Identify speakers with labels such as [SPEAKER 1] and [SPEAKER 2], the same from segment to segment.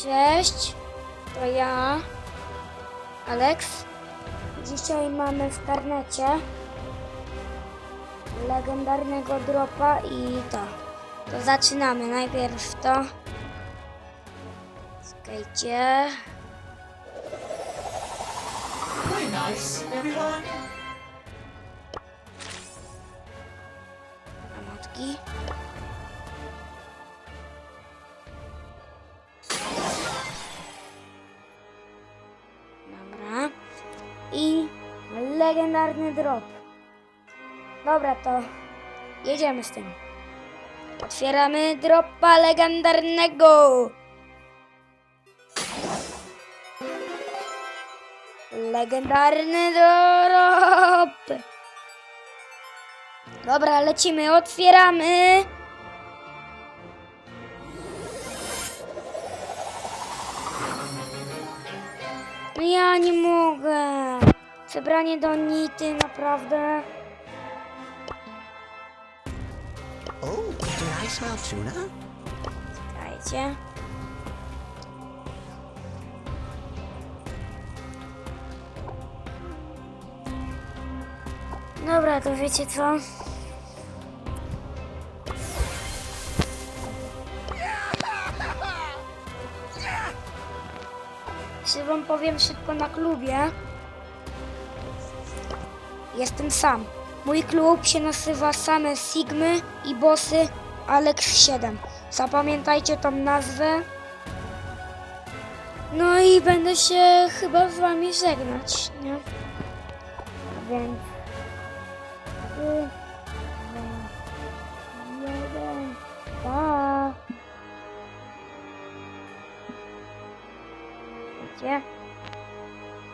[SPEAKER 1] Cześć, to ja, Alex. Dzisiaj mamy w karnecie legendarnego dropa i to. To zaczynamy. Najpierw to. Czekajcie.
[SPEAKER 2] Nice, everyone.
[SPEAKER 1] Emotki. Dobra. I legendarny drop. Dobra, to jedziemy z tym. Otwieramy dropa legendarnego. Legendarny drop. Dobra, lecimy, otwieramy. Ja nie mogę. Zebranie do nity, naprawdę.
[SPEAKER 3] Oh, do I smell tuna?
[SPEAKER 1] Dajcie. Dobra, to wiecie co? Wam powiem szybko na klubie. Jestem sam. Mój klub się nazywa same Sigmy i Bossy Alex 7. Zapamiętajcie tą nazwę. No i będę się chyba z wami żegnać, nie? Więc...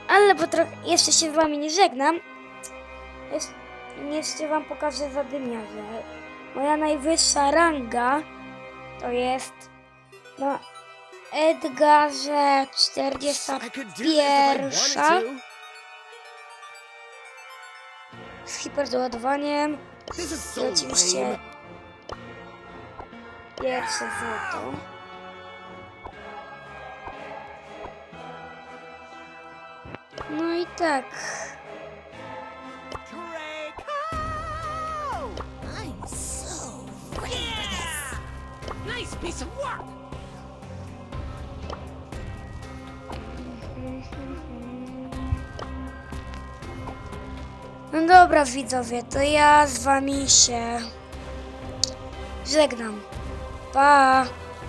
[SPEAKER 1] Ale bo trochę jeszcze się z wami nie żegnam. Jeszcze, wam pokażę zadymiarze. Moja najwyższa ranga to jest na Edgarze
[SPEAKER 3] if I
[SPEAKER 1] 41
[SPEAKER 3] wanted to.
[SPEAKER 1] z hiperdoładowaniem. I oczywiście pierwsze złoto. No i tak. No dobra widzowie, to ja z wami się żegnam. Pa!